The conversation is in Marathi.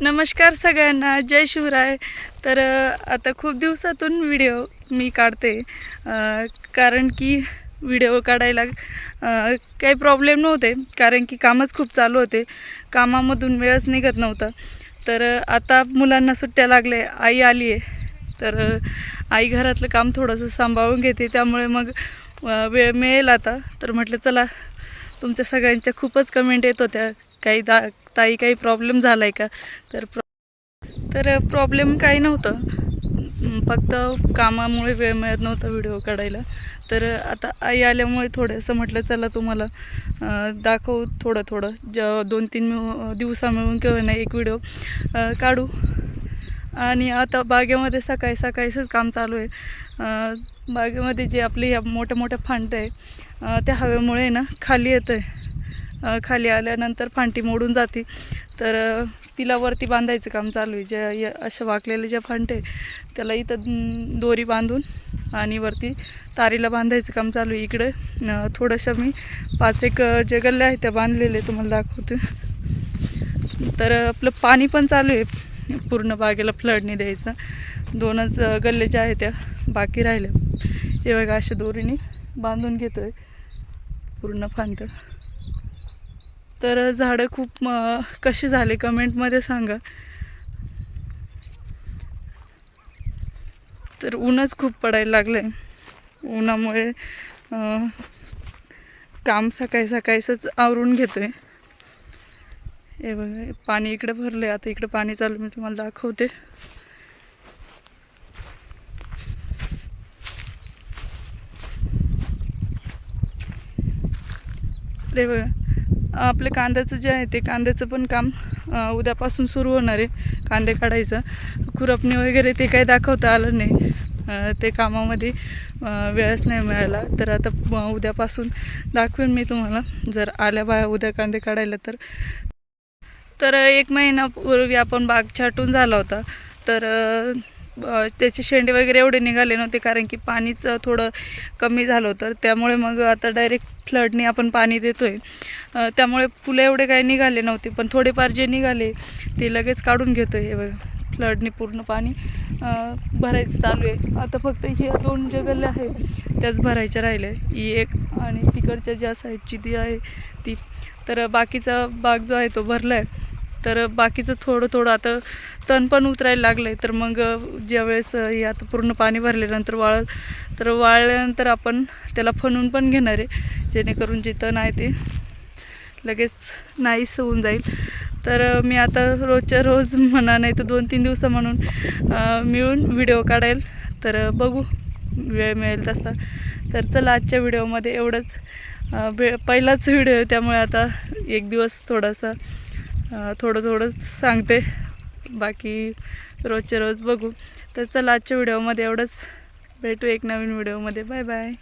नमस्कार सगळ्यांना जय शिवराय. तर आता खूप दिवसातून व्हिडिओ मी काढते. कारण की व्हिडिओ काढायला काही प्रॉब्लेम नव्हते. कारण की कामच खूप चालू होते. कामामधून वेळच निघत नव्हता. तर आता मुलांना सुट्ट्या लागले आई आली आहे. तर आई घरातलं काम थोडंसं सांभाळून घेते. त्यामुळे मग वेळ मिळेल आता. तर म्हटलं चला तुमच्या सगळ्यांच्या खूपच कमेंट येत होत्या. काही दा ताई काही प्रॉब्लेम झाला आहे का? तर प्रॉ तर प्रॉब्लेम काही नव्हतं. फक्त कामामुळे वेळ मिळत नव्हता व्हिडिओ काढायला. तर आता आई आल्यामुळे थोडंसं म्हटलं चला तुम्हाला दाखवू थोडं थोडं. ज दोन तीन मिळू दिवसा मिळून किंवा नाही एक व्हिडिओ काढू. आणि आता बागेमध्ये सकाळी सकाळीच काम चालू आहे. बागेमध्ये जे आपले ह्या मोठ्या मोठ्या फांट्या आहे त्या हवेमुळे ना खाली येतं आहे खाली आल्यानंतर फांटी मोडून जाते. तर तिला वरती बांधायचं काम चालू आहे. ज्या या अशा वाकलेले ज्या फांटे त्याला इथं दोरी बांधून आणि वरती तारीला बांधायचं काम चालू आहे. इकडे थोडंसं मी पाच एक जे गल्ले आहेत त्या बांधलेले तुम्हाला दाखवते. तर आपलं पाणी पण चालू आहे. पूर्ण बागेला फ्लडने द्यायचं. दोनच गल्ले ज्या आहेत त्या बाकी राहिल्या. हे बघा अशा दोरीने बांधून घेतो आहे पूर्ण फांतं. तर झाडं खूप कसे कशी झाले कमेंटमध्ये सांगा. तर ऊनच खूप पडायला लागलं आहे उन्हामुळे काम सकाळी सकाळीच आवरून घेतोय. हे बघा पाणी इकडे भरलं आहे आता इकडे पाणी चालू मी तुम्हाला दाखवते. रे बघा. आपलं कांद्याचं जे आहे ते कांद्याचं पण काम उद्यापासून सुरू होणार आहे कांदे काढायचं. खुरपणी वगैरे ते काही दाखवता आलं नाही. ते कामामध्ये वेळच नाही मिळाला. तर आता उद्यापासून दाखवेन मी तुम्हाला. जर आल्या बाया उद्या कांदे काढायला तर. तर एक महिनापूर्वी आपण बाग छाटून झाला होता. तर त्याचे शेंडे वगैरे एवढे निघाले नव्हते कारण की पाणीचं थोडं कमी झालं होतं. त्यामुळे मग आता डायरेक्ट फ्लडने आपण पाणी देतो आहे त्यामुळे फुलं एवढे काही निघाले नव्हते पण थोडेफार जे निघाले ते लगेच काढून घेतो आहे हे बघा. फ्लडने पूर्ण पाणी. भरायचं चालू आहे. आता फक्त हे दोन जे गल्ले आहेत त्याच भरायच्या राहिल्या ही एक आणि तिकडच्या ज्या साईडची ती आहे ती. तर बाकीचा बाग जो आहे तो भरला आहे तर बाकीचं थोडं थोडं आता तण पण उतरायला लागलं आहे तर मग ज्यावेळेस हे आता पूर्ण पाणी भरल्यानंतर वाळ तर वाळल्यानंतर आपण त्याला फणून पण घेणार आहे. जेणेकरून जे तण आहे ते लगेच नाहीस होऊन जाईल. तर मी आता रोजच्या रोज म्हणा नाही तर दोन तीन दिवसा म्हणून मिळून व्हिडिओ काढेल. तर बघू वेळ मिळेल तसा. तर चला आजच्या व्हिडिओमध्ये एवढंच. अं, पहिलाच व्हिडिओ आहे त्यामुळे आता एक दिवस थोडासा थोडं थोडंच सांगते. बाकी रोजचे रोज बघू. तर चला आजच्या व्हिडिओमध्ये एवढंच. भेटू एक नवीन व्हिडिओमध्ये. Bye bye